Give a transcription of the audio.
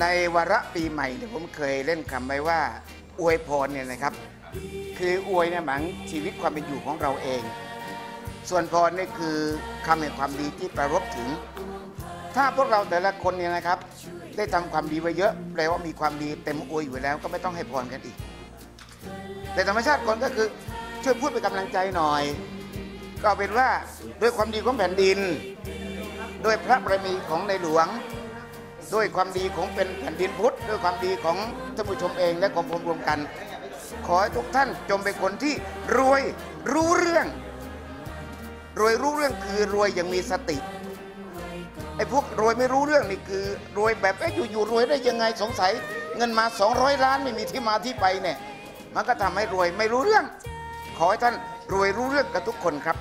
ในวาระปีใหม่เนี่ยผมเคยเล่นคำไว้ว่า อวยพรเนี่ยนะครับ คืออวยเนี่ยหมายถึงชีวิตความเป็นอยู่ของเราเอง ส่วนพรนี่คือคำแห่งความดีที่ประรบถึง ถ้าพวกเราแต่ละคนเนี่ยนะครับ ได้ทำความดีไว้เยอะ แปลว่ามีความดีเต็มอวยอยู่แล้ว ก็ไม่ต้องให้พรกันอีก แต่ธรรมชาติคนก็คือช่วยพูดเป็นกำลังใจหน่อย ก็เอาเป็นว่าด้วยความดีของแผ่นดิน ด้วยพระบารมีของในหลวง ด้วยความดีของเป็นแผ่นดินพุทธ ด้วยความดีของท่านผู้ชมเองและของผมรวมกัน ขอให้ทุกท่านจงเป็นคนที่รวยรู้เรื่อง รวยรู้เรื่องคือรวยอย่างมีสติไอ้พวกรวยไม่รู้เรื่องนี่คือรวยแบบเอ๊ะอยู่ๆรวยได้ยังไงสงสัย เงินมา 200 ล้านไม่มีที่มาที่ไปเนี่ยมันก็ทำให้รวยไม่รู้เรื่อง ขอให้ท่านรวยรู้เรื่องกับทุกคนครับ